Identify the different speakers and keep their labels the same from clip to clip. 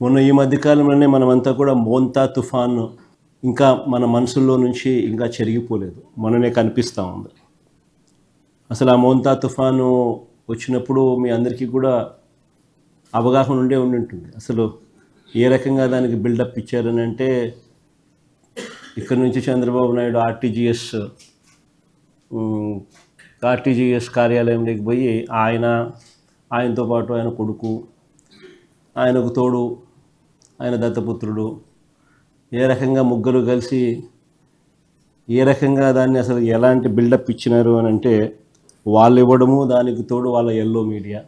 Speaker 1: మొన్న ఈ మధ్యకాలంలోనే మనమంతా కూడా మోంతా తుఫాను ఇంకా మన మనసుల్లో నుంచి ఇంకా చెరిగిపోలేదు. మననే కనిపిస్తూ ఉంది. అసలు ఆ మోంతా తుఫాను వచ్చినప్పుడు మీ అందరికీ కూడా అవగాహన ఉండే ఉండి ఉంటుంది అసలు ఏ రకంగా దానికి బిల్డప్ ఇచ్చారని అంటే ఇక్కడ నుంచి చంద్రబాబు నాయుడు ఆర్టీజీఎస్ ఆర్టీజీఎస్ కార్యాలయంలోకి పోయి ఆయన ఆయనతో పాటు ఆయన కొడుకు ఆయనకు తోడు ఆయన దత్తపుత్రుడు. ఏ రకంగా ముగ్గురు కలిసి ఏ రకంగా దాన్ని అసలు ఎలాంటి బిల్డప్ ఇచ్చినారు అని అంటే వాళ్ళు ఇవ్వడము దానికి తోడు వాళ్ళ ఎల్లో మీడియా.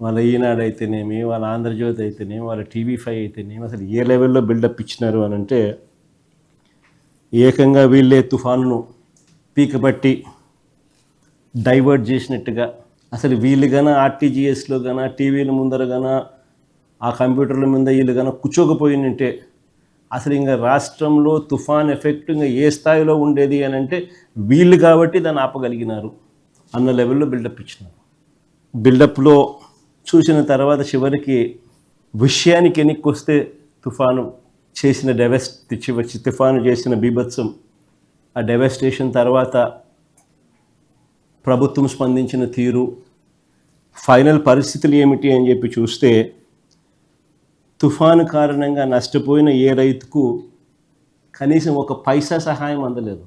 Speaker 1: వాళ్ళ ఈనాడు అయితేనేమి వాళ్ళ ఆంధ్రజ్యోతి అయితేనేమి వాళ్ళ టీవీ ఫైవ్ అయితేనేమి అసలు ఏ లెవెల్లో బిల్డప్ ఇచ్చినారు అని అంటే ఏకంగా వీళ్ళే తుఫాను పీకబట్టి డైవర్ట్ చేసినట్టుగా అసలు వీళ్ళు కానీ ఆర్టీజీఎస్లో గన టీవీల ముందర కానీ ఆ కంప్యూటర్ల మీద వీళ్ళు కనుక కూర్చోకపోయినంటే అసలు ఇంకా రాష్ట్రంలో తుఫాన్ ఎఫెక్ట్ ఇంకా ఏ స్థాయిలో ఉండేది అని అంటే వీళ్ళు కాబట్టి దాన్ని ఆపగలిగినారు అన్న లెవెల్లో బిల్డప్ ఇచ్చినారు. బిల్డప్లో చూసిన తర్వాత చివరికి విషయానికి ఎన్నిక వస్తే తుఫాను చేసిన డెవెస్ట్ వచ్చి తుఫాను చేసిన బీభత్సం. ఆ డెవెస్టేషన్ తర్వాత ప్రభుత్వం స్పందించిన తీరు ఫైనల్ పరిస్థితులు ఏమిటి అని చెప్పి చూస్తే తుఫాను కారణంగా నష్టపోయిన ఏ రైతుకు కనీసం ఒక పైసా సహాయం అందలేదు.